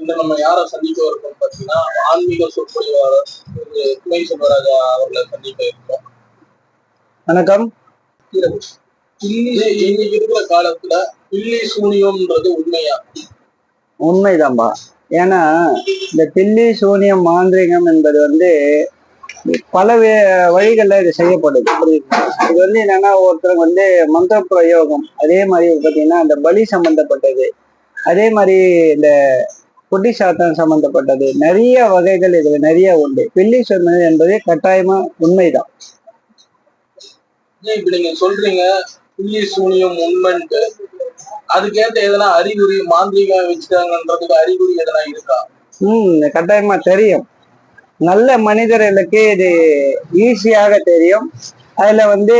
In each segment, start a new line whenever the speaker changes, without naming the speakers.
இந்த நம்ம யாரை சந்திக்க இருக்கோம் பாத்தீங்கன்னா ஆன்மீக சொற்பொழிவாளர் துணை சுப்பராஜா அவர்களை சந்திக்க இருக்கோம்
வணக்கம்.
இன்னைக்கு இருக்கிற காலத்துல பில்லி சூனியம்ன்றது உண்மையா?
உண்மைதான்பா. ஏன்னா இந்த பில்லி சூனியம் மாந்திரிகம் என்பது வந்து பல வழிகள்ல இது செய்யப்படுது? இது வந்து என்னன்னா ஒருத்தருக்கு வந்து மந்திர பிரயோகம் அதே மாதிரி பார்த்தீங்கன்னா இந்த பலி சம்பந்தப்பட்டது. அதே மாதிரி இந்த குட்டி சாத்தம் சம்பந்தப்பட்டது. நிறைய வகைகள் இதுல நிறைய உண்டு. பில்லி சொன்னது என்பது கட்டாயமா உண்மைதான்.
இப்ப நீங்க சொல்றீங்க? பில்லி சூனியம் உண்மைன்ட்டு. அதுக்கேத்த எதனா அறிகுறி மாந்திரிகம் வச்சுட்டாங்கன்றதுக்கு அறிகுறி எதனா இருக்கா?
ம் கட்டாயமா தெரியும். நல்ல மனிதர்களுக்கு இது ஈஸியாக தெரியும். அதுல வந்து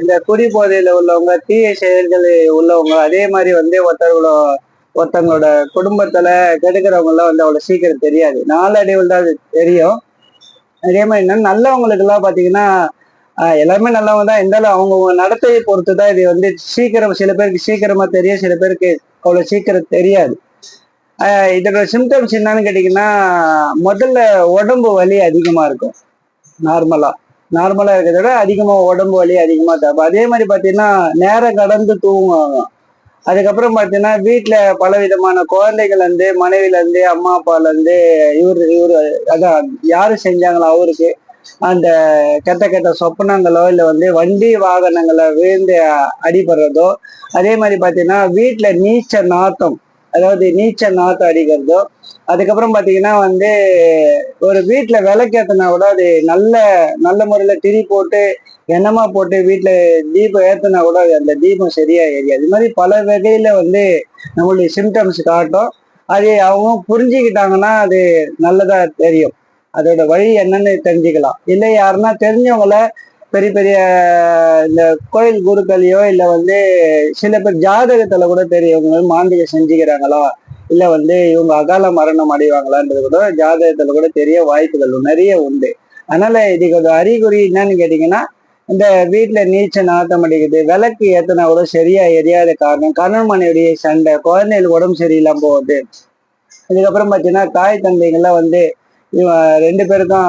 இந்த குடி போதையில உள்ளவங்க தீய செயல்கள் உள்ளவங்க அதே மாதிரி வந்து ஒருத்தர்களோட ஒருத்தவங்களோட குடும்பத்துல கெடுக்கிறவங்கள வந்து அவ்வளவு சீக்கிரம் தெரியாது. நாளடைவில் தான் அது தெரியும். அதே மாதிரி என்ன நல்லவங்களுக்கு எல்லாம் பாத்தீங்கன்னா எல்லாமே எல்லாருமே நல்லவங்க தான். இருந்தாலும் அவங்க நடத்தையை பொறுத்து தான் இது வந்து சீக்கிரம் சில பேருக்கு சீக்கிரமா தெரியும் சில பேருக்கு அவ்வளவு சீக்கிரம் தெரியாது. ஆஹ் இதோட சிம்டம்ஸ் என்னன்னு கேட்டீங்கன்னா முதல்ல உடம்பு வலி அதிகமா இருக்கும். நார்மலா நார்மலா இருக்கிறத விட அதிகமா உடம்பு வலி அதிகமா தான் அதே மாதிரி பாத்தீங்கன்னா நேரம் கடந்து தூங்குவாங்க. அதுக்கப்புறம் பாத்தீங்கன்னா வீட்டுல பல விதமான குழந்தைகள் இருந்து மனைவில இருந்து அம்மா அப்பால இருந்து இவர் இவரு அதான் யாரு செஞ்சாங்களோ அவருக்கு அந்த கெட்ட கெட்ட சொப்பனங்களோ இல்லை வந்து வண்டி வாகனங்களை விழுந்து அடிபடுறதோ அதே மாதிரி பாத்தீங்கன்னா வீட்டுல நீச்ச நாத்தம் அதாவது நீச்சல் நாத்தம் அடிக்கிறதோ அதுக்கப்புறம் பார்த்தீங்கன்னா வந்து ஒரு வீட்டில் விளக்கேற்றினா கூட அது நல்ல நல்ல முறையில் திரி போட்டு என்னமா போட்டு வீட்டில் தீபம் ஏற்றினா கூட அந்த தீபம் சரியா எரியாது. இது மாதிரி பல வகையில் வந்து நம்மளுடைய சிம்டம்ஸ் காட்டும். அது அவங்க புரிஞ்சுக்கிட்டாங்கன்னா அது நல்லதா தெரியும். அதோட வழி என்னன்னு தெரிஞ்சுக்கலாம். இல்லை யாருன்னா தெரிஞ்சவங்கள பெரிய பெரிய இந்த கோயில் குருக்களையோ இல்லை வந்து சில பேர் ஜாதகத்துல கூட தெரியும் இவங்க மாந்திரிகம் செஞ்சுக்கிறாங்களா? இல்ல வந்து இவங்க அகால மரணம் அடைவாங்களான்றது கூட ஜாதகத்துல கூட தெரிய வாய்ப்புகள் நிறைய உண்டு. அதனால இதுக்கு ஒரு அறிகுறி என்னன்னு கேட்டீங்கன்னா இந்த வீட்டுல நீச்ச நாட்டம் அடிக்குது விளக்கு ஏத்தனா கூட சரியா எரியாத காரணம் கணவன் மனைவிடைய சண்டை குழந்தைகளுக்கு உடம்பு சரியில்லாம போகுது. இதுக்கப்புறம் பார்த்தீங்கன்னா தாய் தந்தைங்கள்லாம் வந்து இவன் ரெண்டு பேருக்கும்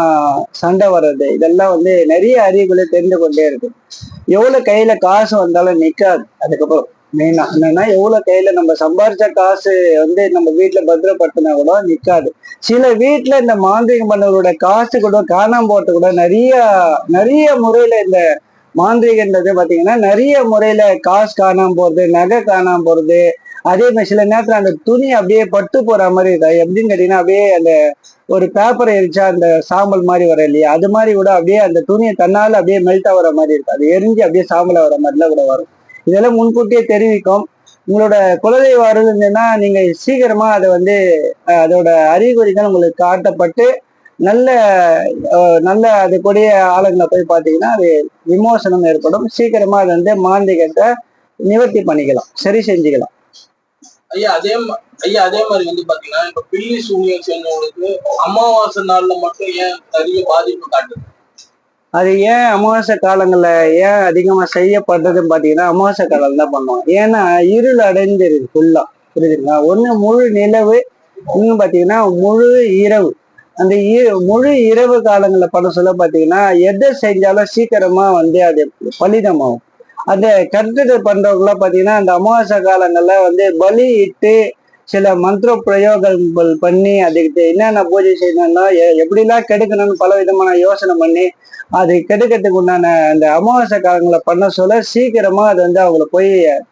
சண்டை வர்றது இதெல்லாம் வந்து நிறைய அறிவுகளை தெரிந்து கொண்டே இருக்கு. எவ்வளவு கையில காசு வந்தாலும் நிக்காது. அதுக்கப்புறம் மெயினா என்னன்னா எவ்வளவு கையில நம்ம சம்பாரிச்ச காசு வந்து நம்ம வீட்டுல பத்திரப்படுத்தினா கூட நிக்காது. சில வீட்டுல இந்த மாந்திரிகம் பண்ணவரோட காசு கூட காணாம போட்டு கூட நிறைய நிறைய முறையில இந்த மாந்திரிகன்றது பாத்தீங்கன்னா நிறைய முறையில காசு காணாம போறது நகை காணாம போறது. அதே மாதிரி சில நேரத்துல அந்த துணி அப்படியே பட்டு போற மாதிரி இருக்கா? எப்படின்னு கேட்டீங்கன்னா அப்படியே அந்த ஒரு பேப்பரை எரிச்சா அந்த சாம்பல் மாதிரி வர இல்லையா? அது மாதிரி கூட அப்படியே அந்த துணியை தன்னால அப்படியே மெல்ட் ஆகிற மாதிரி இருக்கு அது எரிஞ்சு அப்படியே சாம்பல் வர மாதிரிலாம் கூட வரும். இதெல்லாம் முன்கூட்டியே தெரிவிக்கும். உங்களோட குலதெய்வ அருள் இருந்ததுன்னா நீங்க சீக்கிரமா அதை வந்து அதோட அறிகுறிகள் உங்களுக்கு காட்டப்பட்டு நல்ல நல்ல அது கூடிய ஆளுங்களை போய் பார்த்தீங்கன்னா அது விமோசனம் ஏற்படும். சீக்கிரமா அது வந்து மாந்திகத்தை நிவர்த்தி பண்ணிக்கலாம். சரி செஞ்சுக்கலாம்.
ஐயா அதே ஐயா அதே மாதிரி வந்து பாத்தீங்கன்னா இப்ப பில்லி சூனியம் சேர்ந்தவங்களுக்கு அமாவாசை நாள்ல மட்டும் ஏன் நிறைய பாதிப்பு காட்டுது?
அது ஏன் அமாவாசை காலங்கள்ல ஏன் அதிகமா செய்யப்படுறதுன்னு பாத்தீங்கன்னா அமாவாசை காலம் தான் பண்ணுவோம் ஏன்னா இருள் அடைஞ்சிருக்கு ஃபுல்லா புரியுதுங்களா ஒண்ணு முழு நிலவு இன்னும் பாத்தீங்கன்னா முழு இரவு. அந்த இ- முழு இரவு காலங்கள்ல பண்ண சொல்ல பாத்தீங்கன்னா எதை செஞ்சாலும் சீக்கிரமா வந்து அது பலிதமாகும். அந்த கருத்து பண்றவங்களாம் பாத்தீங்கன்னா அந்த அமாவாசை காலங்கள்ல வந்து பலி இட்டு சில மந்திர பிரயோகங்கள் பண்ணி அதுக்கு என்னென்ன பூஜை செய்யணும்னா எப்படிலாம் கெடுக்கணும்னு பல விதமான யோசனை பண்ணி அது கெடுக்கிறதுக்கு உண்டான அந்த அமாவாசை காலங்களை பண்ண சொல்ல சீக்கிரமா அது வந்து அவங்கள போய்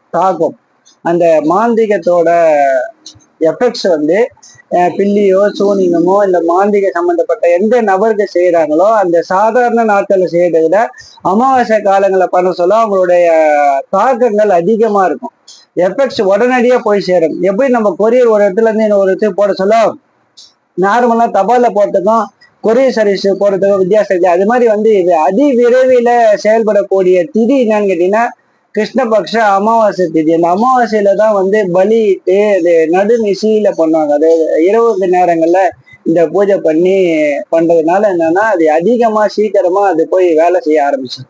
தாக்கும். அந்த மாந்திகத்தோட எஃபெக்ட்ஸ் வந்து பில்லியோ சூனியமோ இல்லை மாந்திக சம்பந்தப்பட்ட எந்த நபருக்கு செய்யறாங்களோ அந்த சாதாரண நாட்களில் செய்யறதை விட அமாவாசை காலங்களை பண்ண சொல்ல அவங்களுடைய தாக்கங்கள் அதிகமா இருக்கும். எஃபெக்ட்ஸ் உடனடியாக போய் சேரும். எப்படி நம்ம கொரியர் ஒரு இடத்துல இருந்து இன்னொரு இடத்துக்கு போட சொல்ல? நார்மலா தபாலில் போட்டதும் கொரியர் சர்வீஸ் போடுறதுக்கும் வித்தியாசம் இல்லை அது மாதிரி வந்து இது அதிவிரைவில் செயல்படக்கூடிய திதி என்னன்னு கேட்டீங்கன்னா கிருஷ்ணபக்ஷ அமாவாசை திதி. அந்த அமாவாசையில தான் வந்து பலிட்டு அது நடுநிசையில பண்ணுவாங்க. அது இரவு நேரங்கள்ல இந்த பூஜை பண்ணி பண்றதுனால என்னன்னா அது அதிகமா சீக்கிரமா அது போய் வேலை செய்ய ஆரம்பிச்சு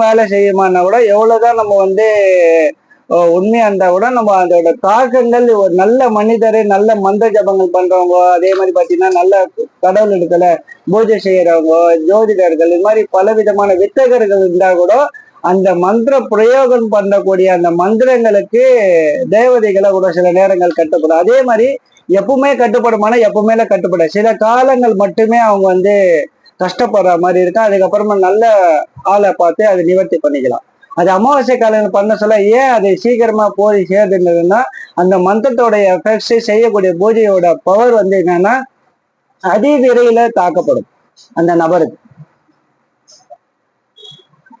வேலை செய்யுமானா கூட எவ்வளவுதான் நம்ம வந்து உண்மையா இருந்தா கூட நம்ம அதோட தாக்கங்கள் ஒரு நல்ல மனிதர் நல்ல மந்த ஜபங்கள் பண்றவங்க அதே மாதிரி பாத்தீங்கன்னா நல்ல கடவுள் இடத்துல பூஜை செய்யறவங்க ஜோதிடர்கள் இது மாதிரி பல விதமான வித்தகர்கள் இருந்தா கூட அந்த மந்திர பிரயோகம் பண்ணக்கூடிய அந்த மந்திரங்களுக்கு தேவதைகளை கூட சில நேரங்கள் கட்டுப்படும். அதே மாதிரி எப்பவுமே கட்டுப்படுமானா எப்பவுமே கட்டுப்படும் சில காலங்கள் மட்டுமே அவங்க வந்து கஷ்டப்படுற மாதிரி இருக்கும். அதுக்கப்புறமா நல்ல ஆளை பார்த்து அதை நிவர்த்தி பண்ணிக்கலாம். அது அமாவாசை காலங்கள் பண்ண சொல்ல ஏன் அதை சீக்கிரமா போய் சேர்ந்துருந்ததுன்னா அந்த மந்திரத்தோடைய எஃபெக்ட்ஸ் செய்யக்கூடிய பூஜையோட பவர் வந்து என்னன்னா அதிவிரையில தாக்கப்படும். அந்த நபருக்கு.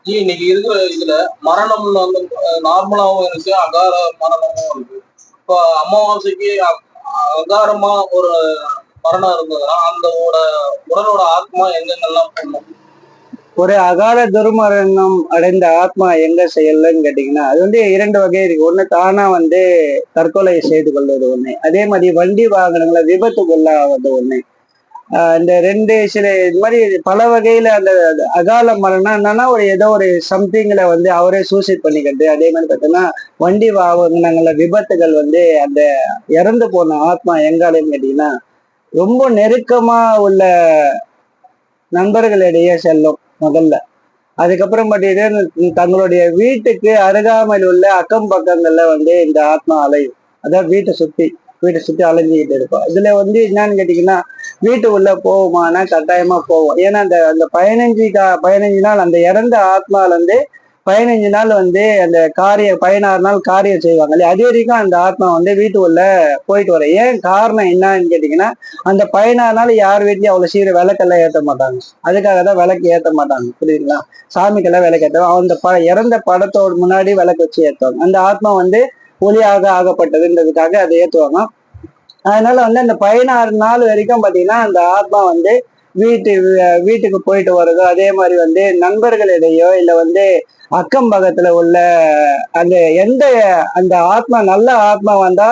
இன்னைக்கு இருக்கிற இதுல மரணம்னு வந்து நார்மலாவும் இருக்கு அகார மரணமும் இருக்கு. இப்போ அமாவாசைக்கு அகாரமா ஒரு மரணம் இருந்ததுன்னா அந்த உடலோட ஆத்மா எங்கெங்கெல்லாம் பண்ணும்
ஒரு அகால துர்மரணம் அடைந்த ஆத்மா எங்க செயல்லன்னு கேட்டீங்கன்னா அது வந்து இரண்டு வகை இருக்கு. ஒண்ணு தானா வந்து தற்கொலை செய்து கொள்வது ஒண்ணு. அதே மாதிரி வண்டி வாகனங்களை விபத்துக்குள்ளாவது ஒண்ணு. இந்த ரெண்டு சில இது மாதிரி பல வகையில அந்த அகால மரணம் என்னன்னா ஒரு ஏதோ ஒரு சம்திங்ல வந்து அவரே சூசைட் பண்ணிக்கிறது. அதே மாதிரி பார்த்தீங்கன்னா வண்டி வாகனங்கள விபத்துகள் வந்து அந்த இறந்து போன ஆத்மா எங்காலேன்னு கேட்டீங்கன்னா ரொம்ப நெருக்கமா உள்ள நண்பர்களிடையே செல்லும் முதல்ல. அதுக்கப்புறம் பார்த்தீங்கன்னா தங்களுடைய வீட்டுக்கு அருகாமையில் உள்ள அக்கம் பக்கங்கள்ல வந்து இந்த ஆத்மா அலையும். அதாவது வீட்டை சுத்தி வீட்டை சுத்தி அலைஞ்சிக்கிட்டு இருக்கும். இதுல வந்து என்னன்னு கேட்டீங்கன்னா வீட்டு உள்ள கட்டாயமா போவோம். ஏன்னா அந்த அந்த பதினஞ்சு கா பதினஞ்சு நாள் அந்த இறந்த ஆத்மால இருந்து பதினஞ்சு நாள் வந்து அந்த காரிய பதினாறு நாள் காரியம் செய்வாங்க இல்லையா? அது வரைக்கும் அந்த ஆத்மா வந்து வீட்டு உள்ள போயிட்டு வர ஏன் காரணம் என்னன்னு கேட்டீங்கன்னா அந்த பதினாறு நாள் யார் வீட்லயும் அவ்வளவு சீக்கிரம் விளக்கெல்லாம் ஏற்ற மாட்டாங்க. அதுக்காக தான் விளக்கு ஏற்ற மாட்டாங்க. புரியுதுங்களா? சாமிக்கெல்லாம் விளக்கு ஏற்றுவாங்க அந்த ப இறந்த படத்தோட முன்னாடி விளக்கு வச்சு ஏற்றுவாங்க அந்த ஆத்மா வந்து ஒளியாக ஆகப்பட்டதுன்றதுக்காக அதை ஏற்றுவாங்க அதனால வந்து அந்த பதினாறு நாள் வரைக்கும் பாத்தீங்கன்னா அந்த ஆத்மா வந்து வீட்டு வீட்டுக்கு போயிட்டு வர்றதோ அதே மாதிரி வந்து நண்பர்களிடையோ இல்ல வந்து அக்கம் பக்கத்துல உள்ள அந்த எந்த அந்த ஆத்மா நல்ல ஆத்மா வந்தா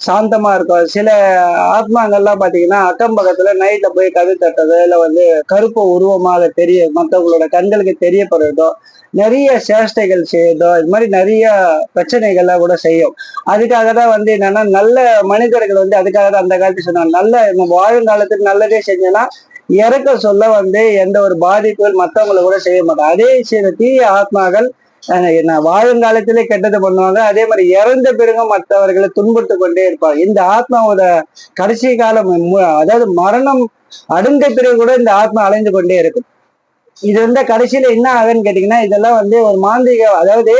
சாந்தமா இருக்கும். சில ஆத்மாங்கள்லாம் பாத்தீங்கன்னா அக்கம் பக்கத்துல நைட்ல போய் கதை தட்டுறதோ இல்ல வந்து கருப்பு உருவமாக தெரிய மற்றவங்களோட கண்களுக்கு தெரியப்படுறதோ நிறைய சேஷ்டைகள் செய்யறதோ இது மாதிரி நிறைய பிரச்சனைகள்லாம் கூட செய்யும். அதுக்காக தான் வந்து என்னன்னா நல்ல மனிதர்கள் வந்து அதுக்காக தான் அந்த காலத்து சொன்னாங்க. நல்ல நம்ம வாழும் காலத்துக்கு நல்லதே செஞ்சோன்னா இறக்க சொல்ல வந்து எந்த ஒரு பாதிப்புகள் மற்றவங்களை கூட செய்ய மாட்டாங்க. அதே சில தீய ஆத்மாக்கள் நான் வாழுங்காலத்திலே கெட்டது பண்ணுவாங்க. அதே மாதிரி இறந்த பிறகும் மற்றவர்களை துன்புறுத்து கொண்டே இருப்பாங்க. இந்த ஆத்மாவோட கடைசி காலம் அதாவது மரணம் அடுந்த பிறகு கூட இந்த ஆத்மா அலைந்து கொண்டே இருக்கும். இது வந்து கடைசியில என்ன ஆகுன்னு கேட்டீங்கன்னா இதெல்லாம் வந்து ஒரு மாந்திரிக அதாவது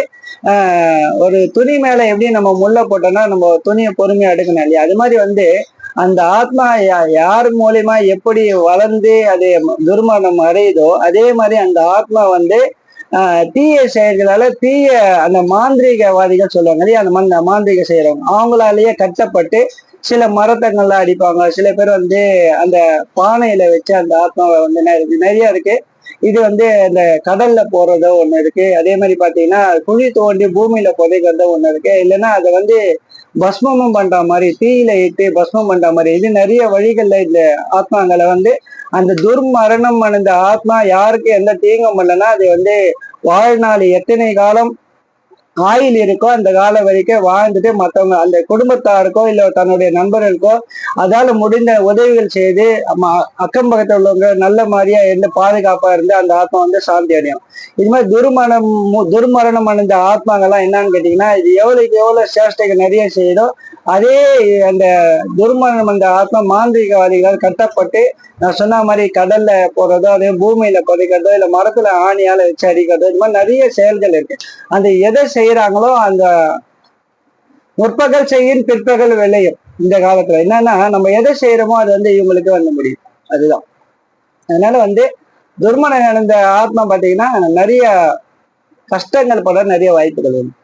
ஒரு துணி மேல எப்படி நம்ம முல்லை போட்டோம்னா நம்ம துணியை பொறுமையா எடுக்கணும் இல்லையா? அது மாதிரி வந்து அந்த ஆத்மா யா- யார் மூலியமா எப்படி வளர்ந்து அது துர்மரணம் அடையுதோ அதே மாதிரி அந்த ஆத்மா வந்து தீய செயல்களால தீய அந்த மாந்திரீகவாதிகள் சொல்லுவாங்க இல்லையா? அந்த மாதிரி மாந்திரிக செய்யறவங்க அவங்களாலேயே கட்டப்பட்டு சில மரத்தங்கள்லாம் அடிப்பாங்க. சில பேர் வந்து அந்த பானையில வச்சு அந்த ஆத்மாவை வந்து நிறைய இருக்கு. இது வந்து இந்த கடல்ல போறதோ ஒண்ணு இருக்கு. அதே மாதிரி பாத்தீங்கன்னா குழி தோண்டி பூமியில புதைக்கிறதோ ஒண்ணு இருக்கு. இல்லைன்னா அதை வந்து பஸ்மமும் பண்ற மாதிரி தீயில இட்டு பஸ்மம் பண்ற மாதிரி இது நிறைய வழிகள்ல இந்த ஆத்மாங்களை வந்து அந்த துர்மரணம் அடைந்த ஆத்மா யாருக்கு எந்த தீங்கும் பண்ணலன்னா அது வந்து வாழ்நாள் எத்தனை காலம் ஆயில் இருக்கோ அந்த காலம் வரைக்கும் வாழ்ந்துட்டு மற்றவங்க அந்த குடும்பத்தாருக்கோ இல்லை தன்னுடைய நண்பர்களுக்கோ அதால முடிந்த உதவிகள் செய்து அக்கம் பக்கத்துல உள்ளவங்க நல்ல மாதிரியா இருந்து பாதுகாப்பா இருந்து அந்த ஆத்மா வந்து சாந்தி அடையும். இது மாதிரி துர்மரணம் துர்மரணம் அடைந்த ஆத்மாங்கள்லாம் என்னன்னு கேட்டீங்கன்னா இது எவ்வளவுக்கு எவ்வளவு சேஷ்டைகள் நிறைய செய்யுதோ அதே அந்த துர்மரணம் அந்த ஆத்மா மாந்திரிகவாதிகளால் கட்டப்பட்டு நான் சொன்ன மாதிரி கடல்ல போறதோ அதே பூமியில புதைக்கிறதோ இல்ல மரத்துல ஆணியால வச்சு அடிக்கிறதோ இது மாதிரி நிறைய செயல்கள் இருக்கு. அந்த எதை செய்யறாங்களோ அந்த முற்பகல் செய்யும் பிற்பகல் விளையும் இந்த காலத்துல. என்னன்னா நம்ம எதை செய்யறோமோ அது வந்து இவங்களுக்கு வந்து முடியும். அதுதான். அதனால வந்து துர்மணம் நடந்த ஆத்மா பாத்தீங்கன்னா நிறைய கஷ்டங்கள் பட நிறைய வாய்ப்புகள் உண்டு.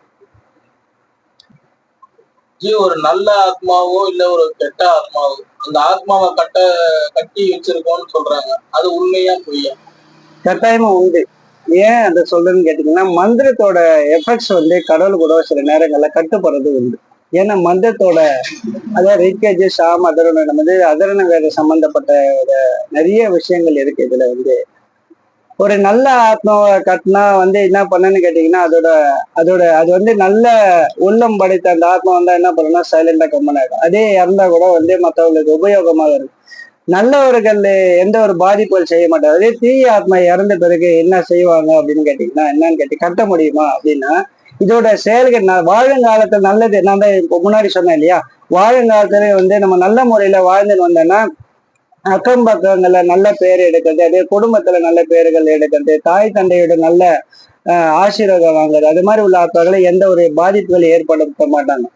ஜி ஒரு நல்ல ஆத்மாவோ இல்ல ஒரு கெட்ட ஆத்மாவோ? அந்த ஆத்மாவை கட்ட கட்டி வச்சிருக்கோம்னு சொல்றாங்க. அது உண்மையா பொய்யா?
கட்டாயமா உண்டு. ஏன் அதை சொல்றேன்னு கேட்டீங்கன்னா மந்திரத்தோட எஃபெக்ட்ஸ் வந்து கடவுள் கூட சில நேரங்கள்ல கட்டுப்படுறது உண்டு. ஏன்னா மந்திரத்தோட அதாவது ரிக்கேஜ் சாம் அதரணம் வந்து அதரண வேறு சம்பந்தப்பட்ட ஒரு நிறைய விஷயங்கள் இருக்கு இதுல வந்து. ஒரு நல்ல ஆத்மாவை கட்டினா வந்து என்ன பண்ணுன்னு கேட்டீங்கன்னா அதோட அதோட அது வந்து நல்ல உள்ளம் படைத்த அந்த ஆத்மா வந்தா என்ன பண்ணுன்னா சைலண்டா கம்மன் ஆகும் அதே இறந்தா கூட வந்து மற்றவங்களுக்கு உபயோகமாக இருக்கும் நல்லவர்கள் எந்த ஒரு பாதிப்புகள் செய்ய மாட்டாங்க. அதே தீய ஆத்மா இறந்த பிறகு என்ன செய்வாங்க அப்படின்னு கேட்டீங்கன்னா என்னன்னு கேட்டி கட்ட முடியுமா அப்படின்னா இதோட செயல்கள் நான் வாழுங்காலத்துல நல்லது நான் தான் இப்போ முன்னாடி சொன்னேன் இல்லையா? வாழுங்காலத்துல வந்து நம்ம நல்ல முறையில வாழ்ந்துன்னு வந்தோம்னா அக்கம் பக்கங்கள்ல நல்ல பேர் எடுக்கிறது அதே குடும்பத்துல நல்ல பேர்கள் எடுக்கிறது தாய் தந்தையோட நல்ல ஆஹ், ஆசீர்வாதம் வாங்குறது அது மாதிரி உள்ள ஆத்மாக்களை எந்த ஒரு பாதிப்புகளும் ஏற்படுத்த மாட்டாங்க.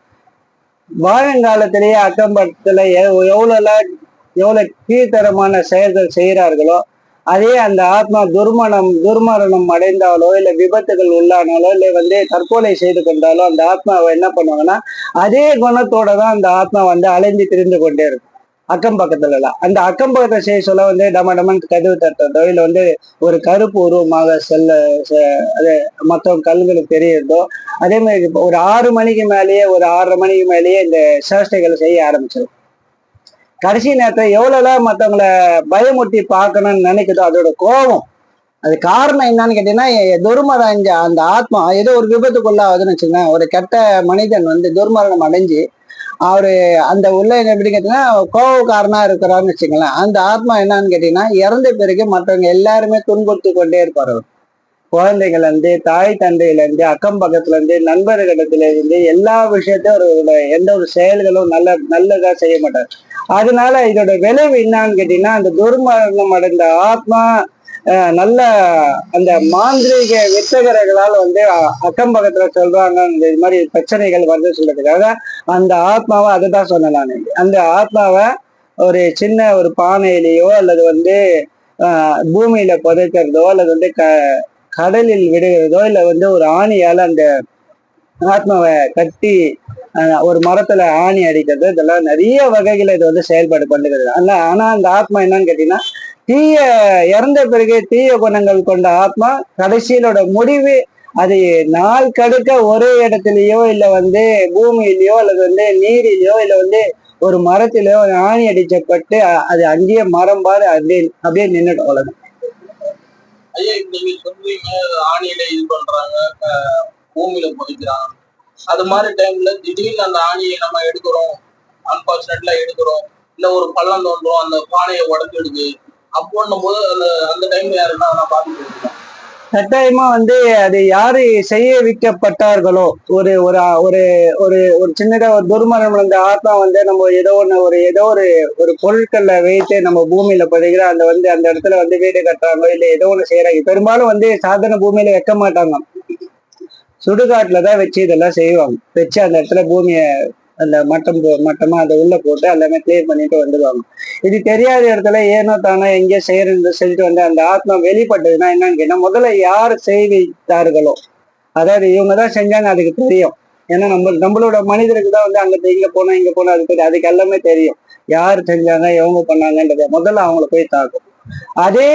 வாழுங்காலத்திலேயே அக்கம் பக்கத்துல எவ்- எவ்வளவுலாம் எவ்வளவு கீழ்த்தரமான செயல்கள் செய்கிறார்களோ அதே அந்த ஆத்மா துர்மணம் துர்மரணம் அடைந்தாலோ இல்ல விபத்துகள் உள்ளானாலோ இல்ல வந்து தற்கொலை செய்து கொண்டாலோ அந்த ஆத்மாவை என்ன பண்ணுவாங்கன்னா அதே குணத்தோட தான் அந்த ஆத்மா வந்து அலைஞ்சி திரிந்து கொண்டே இருக்கும். அக்கம் பக்கத்துல எல்லாம் அந்த அக்கம் பக்கத்தை செய்ய சொல்ல வந்து டம டமன் கதவு தட்டுறதோ இல்ல வந்து ஒரு கருப்பு உருவமாக செல்ல செ- அது மற்ற கல்களுக்கு தெரியறதோ அதே மாதிரி ஒரு ஆறு மணிக்கு மேலேயே ஒரு ஆறரை மணிக்கு மேலேயே இந்த சேஷ்டைகளை செய்ய ஆரம்பிச்சிடும் கடைசி நேரத்தை எவ்வளோலாம் மற்றவங்களை பயமுட்டி பார்க்கணும்னு நினைக்குதோ அதோட கோபம். அது காரணம் என்னன்னு கேட்டீங்கன்னா துர்மரம் அடைஞ்ச அந்த ஆத்மா ஏதோ ஒரு விபத்துக்குள்ளாகுதுன்னு வச்சுக்கோங்க ஒரு கெட்ட மனிதன் வந்து துர்மரணம் அடைஞ்சு அவரு அந்த உள்ள எப்படி கேட்டீங்கன்னா கோபக்காரனா இருக்கிறான்னு வச்சுக்கோங்களேன். அந்த ஆத்மா என்னன்னு கேட்டீங்கன்னா இறந்த பிறகு மற்றவங்க எல்லாருமே துன்புறுத்தி கொண்டே இருப்பார் அவர். குழந்தைகள் இருந்து தாய் தந்தையிலேருந்து அக்கம் பக்கத்துல இருந்து நண்பர்களிடத்துல இருந்து எல்லா விஷயத்தையும் அவரோட எந்த ஒரு செயல்களும் நல்ல நல்லதா செய்ய மாட்டார். அதனால இதோட விளைவு என்னான்னு கேட்டீங்கன்னா அந்த துர்மரணம் அடைந்த ஆத்மா நல்ல அந்த மாந்திரீக வித்தகர்களால் வந்து அக்கம் பக்கத்துல சொல்றாங்க இந்த இது மாதிரி பிரச்சனைகள் வருது சொல்றதுக்காக அந்த ஆத்மாவை அதை தான் சொன்னேன் நான். அந்த ஆத்மாவை ஒரு சின்ன ஒரு பானையிலேயோ அல்லது வந்து பூமியில புதைக்கிறதோ அல்லது வந்து க கடலில் விடுகிறதோ இல்லை வந்து ஒரு ஆணியால் அந்த ஆத்மாவை கட்டி ஒரு மரத்துல ஆணி அடிக்கிறது இதெல்லாம் நிறைய வகைகள் இது வந்து செயல்பாடு பண்ணுகிறது. ஆனா ஆனா அந்த ஆத்மா என்னன்னு கேட்டீங்கன்னா தீய இறந்த பிறகு தீய குணங்கள் கொண்ட ஆத்மா கடைசியிலோட முடிவு அது நாள் கடுக்க ஒரே இடத்துலயோ இல்ல வந்து பூமியிலயோ அல்லது வந்து நீரிலயோ இல்ல வந்து ஒரு மரத்திலயோ ஆணி அடிச்சப்பட்டு அது அங்கேயே மரம் பாரு அப்படியே அப்படியே நின்னுடும் அவ்வளவு
ஐயா நீங்க சொல்றீங்க ஆணியில இது பண்றாங்க பூமியில புதைக்கிறாங்க அது மாதிரி டைம்ல திடீர்னு அந்த ஆணியை நம்ம எடுக்கிறோம். அன்பார்ச்சுனேட்ல எடுக்கிறோம். இல்ல ஒரு பள்ளம் தோன்றோம் அந்த பானையை உடச்சிடுது அப்போன்னும் போது அந்த அந்த டைம்ல யாருன்னா நான்
கட்டாயமா வந்து அது யாரு செய்ய வைக்கப்பட்டார்களோ ஒரு ஒரு ஒரு ஒரு ஒரு சின்னதா ஒரு துர்மரணம் அந்த ஆத்மா வந்து நம்ம ஏதோ ஒண்ணு ஒரு ஏதோ ஒரு ஒரு பொருட்கள்ல வைத்து நம்ம பூமியில பதிக்கிற அந்த வந்து அந்த இடத்துல வந்து வீடு கட்டுறாங்க இல்ல ஏதோ ஒண்ணு செய்யறாங்க. பெரும்பாலும் வந்து சாதாரண பூமியில வைக்க மாட்டாங்க. சுடுகாட்டுல தான் வச்சு இதெல்லாம் செய்வாங்க. வச்சு அந்த இடத்துல பூமியை அந்த மட்டம் மட்டமா அதை உள்ள போட்டு எல்லாமே கிளியர் பண்ணிட்டு வந்துடுவாங்க இது தெரியாத இடத்துல ஏனோ தானோ எங்கேயோ செய்யறது செஞ்சுட்டு வந்து அந்த ஆத்மா வெளிப்பட்டதுன்னா என்னன்னு கேட்டா முதல்ல யார் செய்வித்தார்களோ அதாவது இவங்க தான் செஞ்சாங்க அதுக்கு தெரியும். ஏன்னா நம்ம நம்மளோட மனிதருக்கு தான் வந்து அங்க இங்க போனா இங்க போனா அது தெரியும். அதுக்கு எல்லாமே தெரியும். யார் செஞ்சாங்க எவங்க பண்ணாங்கன்றத முதல்ல அவங்கள போய் தாக்கும். அதே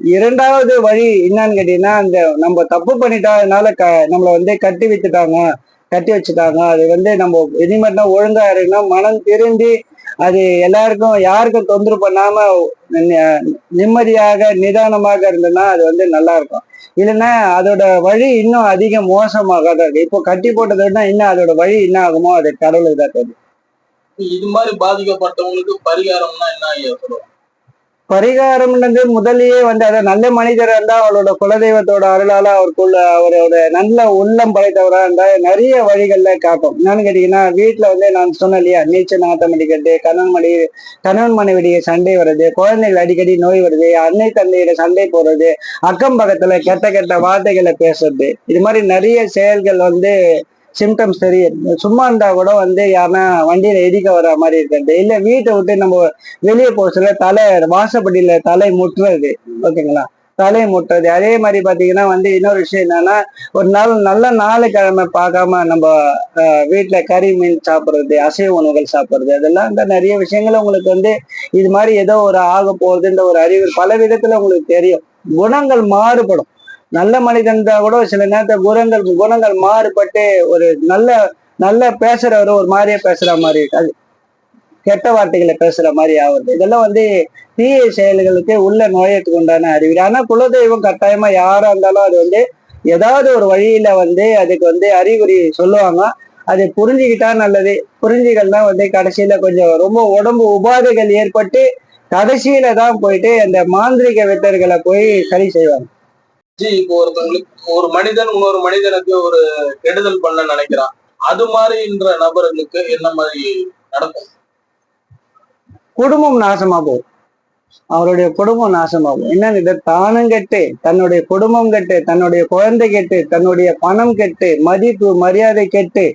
இரண்டாவது வழி என்னன்னு கேட்டீங்கன்னா அந்த நம்ம தப்பு பண்ணிட்டதுனால க நம்மளை வந்து கட்டி வித்துட்டாங்க கட்டி வச்சுட்டாங்க. அது வந்து நம்ம இனிமேல் ஒழுங்கா இருக்குன்னா மனம் திருந்தி அது எல்லாருக்கும் யாருக்கும் தொந்தரவு பண்ணாம நிம்மதியாக நிதானமாக இருந்ததுன்னா அது வந்து நல்லா இருக்கும் இல்லைன்னா அதோட வழி இன்னும் அதிக மோசமாக தான் இருக்கு இப்போ கட்டி போட்டதுன்னா இன்னும் அதோட வழி என்ன ஆகுமோ அது கடவுளுக்கு தான் தெரியும்.
இது மாதிரி பாதிக்கப்பட்டவங்களுக்கு பரிகாரம்னா என்ன ஐயா சொல்லுவோம்
பரிகாரம்ன்றது முதலியே வந்து அதை நல்ல மனிதராக இருந்தா அவளோட குலதெய்வத்தோட அருளால அவருக்குள்ள அவரோட நல்ல உள்ளம் படைத்தவரா இருந்தா நிறைய வழிகள்ல காட்டும் என்னன்னு கேட்டீங்கன்னா வீட்டுல வந்து நான் சொன்னேன் இல்லையா நீச்சல் நாட்டம் அடிக்கிறது கணவன் மணி கணவன் மனைவிடைய சண்டை வருது குழந்தைகள் அடிக்கடி நோய் வருது அன்னை தந்தையோட சண்டை போடுறது அக்கம் பக்கத்துல கெட்ட கெட்ட வார்த்தைகளை பேசுறது இது மாதிரி நிறைய செயல்கள் வந்து சிம்டம்ஸ் தெரியும். சும்மா இருந்தா கூட வந்து யாருன்னா வண்டியில இடிக்க வர மாதிரி இருக்கிறது இல்ல வீட்டை விட்டு நம்ம வெளியே போச்சுல தலை வாசப்படியில தலை முட்டுறது. ஓகேங்களா? தலை முட்டுறது. அதே மாதிரி பாத்தீங்கன்னா வந்து இன்னொரு விஷயம் என்னன்னா ஒரு நாள் நல்ல நாளுக்கிழமை பார்க்காம நம்ம வீட்டுல கறி மீன் சாப்பிடுறது அசைவ உணவுகள் சாப்பிடுறது அதெல்லாம் இந்த நிறைய விஷயங்கள் உங்களுக்கு வந்து இது மாதிரி ஏதோ ஒரு ஆக போகுதுன்ற ஒரு அறிவு பல விதத்துல உங்களுக்கு தெரியும். குணங்கள் மாறுபடும். நல்ல மனிதன் தான் கூட சில நேரத்தை குணங்கள் குணங்கள் மாறுபட்டு ஒரு நல்ல நல்ல பேசுறவர் ஒரு மாதிரியே பேசுற மாதிரி இருக்காது அது கெட்ட வார்த்தைகளை பேசுற மாதிரி ஆகுது இதெல்லாம் வந்து தீய செயல்களுக்கு உள்ள நோயத்துக்கு உண்டான அறிகுறி. ஆனா குலதெய்வம் கட்டாயமா யாரா இருந்தாலும் அது வந்து ஏதாவது ஒரு வழியில வந்து அதுக்கு வந்து அறிகுறி சொல்லுவாங்க. அது புரிஞ்சுக்கிட்டா நல்லது. புரிஞ்சுக்கலன்னா வந்து கடைசியில கொஞ்சம் ரொம்ப உடம்பு உபாதைகள் ஏற்பட்டு கடைசியில தான் போயிட்டு அந்த மாந்திரிக வித்தர்களை போய் சரி செய்வாங்க.
ஜி இப்போ ஒருத்தவங்களுக்கு ஒரு மனிதன் இன்னொரு மனிதனுக்கு ஒரு கெடுதல் பண்ண நினைக்கிறான். அது மாதிரின்ற நபர்களுக்கு என்ன மாதிரி நடக்கும்?
குடும்பம் நாசமா போகும். அவருடைய குடும்பம் நாசமாகும் என்னன்னு இதை தானும் கெட்டு தன்னுடைய குடும்பம் கெட்டு தன்னுடைய குழந்தை கெட்டு தன்னுடைய பணம் கெட்டு மதிப்பு மரியாதை கெட்டு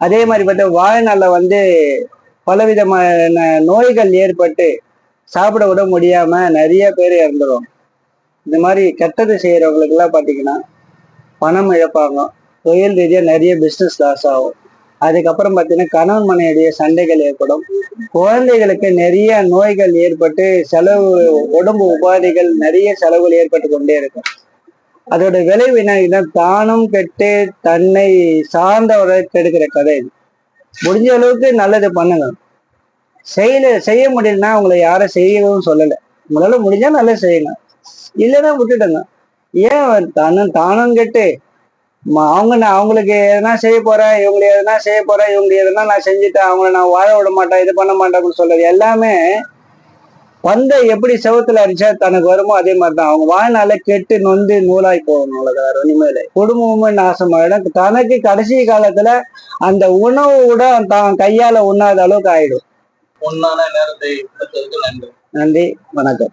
அதே மாதிரி பார்த்தா வாழ்நாள வந்து பலவிதமான நோய்கள் ஏற்பட்டு சாப்பிட விட முடியாம நிறைய பேர் இறந்துடும் இந்த மாதிரி கெட்டது செய்யறவங்களுக்கு எல்லாம் பாத்தீங்கன்னா பணம் இழப்பாங்க. தொழில் ரீதியா நிறைய பிசினஸ் லாஸ் ஆகும். அதுக்கப்புறம் பார்த்தீங்கன்னா கணவன் மனைவியுடைய சண்டைகள் ஏற்படும். குழந்தைகளுக்கு நிறைய நோய்கள் ஏற்பட்டு செலவு உடம்பு உபாதைகள் நிறைய செலவுகள் ஏற்பட்டு கொண்டே இருக்கும். அதோட விளைவு என்ன தானும் கெட்டு தன்னை சார்ந்தவரை கெடுக்கிற கதை இது. முடிஞ்ச அளவுக்கு நல்லது பண்ணுங்க. செய்யல செய்ய முடியலன்னா உங்களை யாரும் செய்யவும் சொல்லலை. உங்களால முடிஞ்சா நல்லா செய்யுங்க இல்லைன்னா விட்டுடுங்க ஏன் தானும் தானும் கெட்டு அவங்க நான் அவங்களுக்கு எதனா செய்ய போறேன் இவங்களுக்கு எதனா செய்ய போறேன் இவங்களுக்கு எதனா நான் செஞ்சுட்டேன் அவங்கள நான் வாழ விட மாட்டேன் இது பண்ண மாட்டேன் அப்படின்னு சொல்றது எல்லாமே பந்தை எப்படி செவத்துல அடிச்சா தனக்கு வருமோ அதே மாதிரி தான் அவங்க வாழ்நாள கெட்டு நொந்து நூலாய் போகணும் அவ்வளவுதான் இல்லை. குடும்பமும் நாசமாயிடும். தனக்கு கடைசி காலத்துல அந்த உணவு கூட தான் கையால உண்ணாத அளவுக்கு ஆயிடும்.
பொன்னான நேரத்தை நன்றி
வணக்கம்.